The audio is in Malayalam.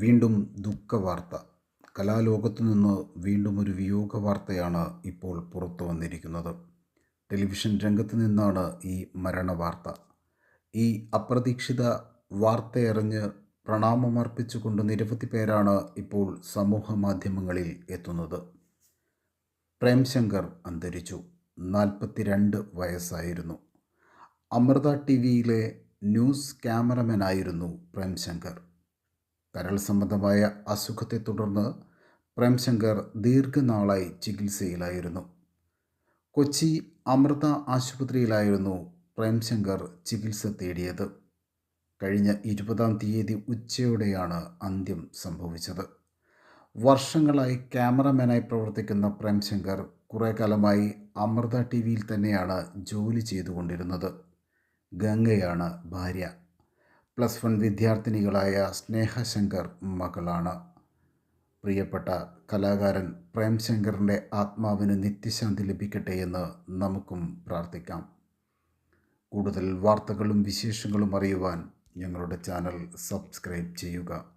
വീണ്ടും ദുഃഖവാർത്ത. കലാലോകത്തു നിന്ന് വീണ്ടും ഒരു വിയോഗ വാർത്തയാണ് ഇപ്പോൾ പുറത്തു വന്നിരിക്കുന്നത്. ടെലിവിഷൻ രംഗത്ത് നിന്നാണ് ഈ മരണവാർത്ത. ഈ അപ്രതീക്ഷിത വാർത്തയറിഞ്ഞ് പ്രണാമമർപ്പിച്ചുകൊണ്ട് നിരവധി പേരാണ് ഇപ്പോൾ സമൂഹ മാധ്യമങ്ങളിൽ എത്തുന്നത്. പ്രേംശങ്കർ അന്തരിച്ചു. നാൽപ്പത്തിരണ്ട് വയസ്സായിരുന്നു. അമൃത ടി വിയിലെ ന്യൂസ് ക്യാമറമാനായിരുന്നു പ്രേംശങ്കർ. കരൾ സംബന്ധമായ അസുഖത്തെ തുടർന്ന് പ്രേംശങ്കർ ദീർഘനാളായി ചികിത്സയിലായിരുന്നു. കൊച്ചി അമൃത ആശുപത്രിയിലായിരുന്നു പ്രേംശങ്കർ ചികിത്സ തേടിയത്. കഴിഞ്ഞ ഇരുപതാം തീയതി ഉച്ചയോടെയാണ് അന്ത്യം സംഭവിച്ചത്. വർഷങ്ങളായി ക്യാമറമാനായി പ്രവർത്തിക്കുന്ന പ്രേംശങ്കർ കുറേ കാലമായി അമൃത ടി വിയിൽ തന്നെയാണ് ജോലി ചെയ്തുകൊണ്ടിരുന്നത്. ഗംഗയാണ് ഭാര്യ. പ്ലസ് വൺ വിദ്യാർത്ഥിനികളായ സ്നേഹശങ്കർ മകളാണ്. പ്രിയപ്പെട്ട കലാകാരൻ പ്രേംശങ്കറിന്റെ ആത്മാവിന് നിത്യശാന്തി ലഭിക്കട്ടെ എന്ന് നമുക്കും പ്രാർത്ഥിക്കാം. കൂടുതൽ വാർത്തകളും വിശേഷങ്ങളും അറിയുവാൻ ഞങ്ങളുടെ ചാനൽ സബ്സ്ക്രൈബ് ചെയ്യുക.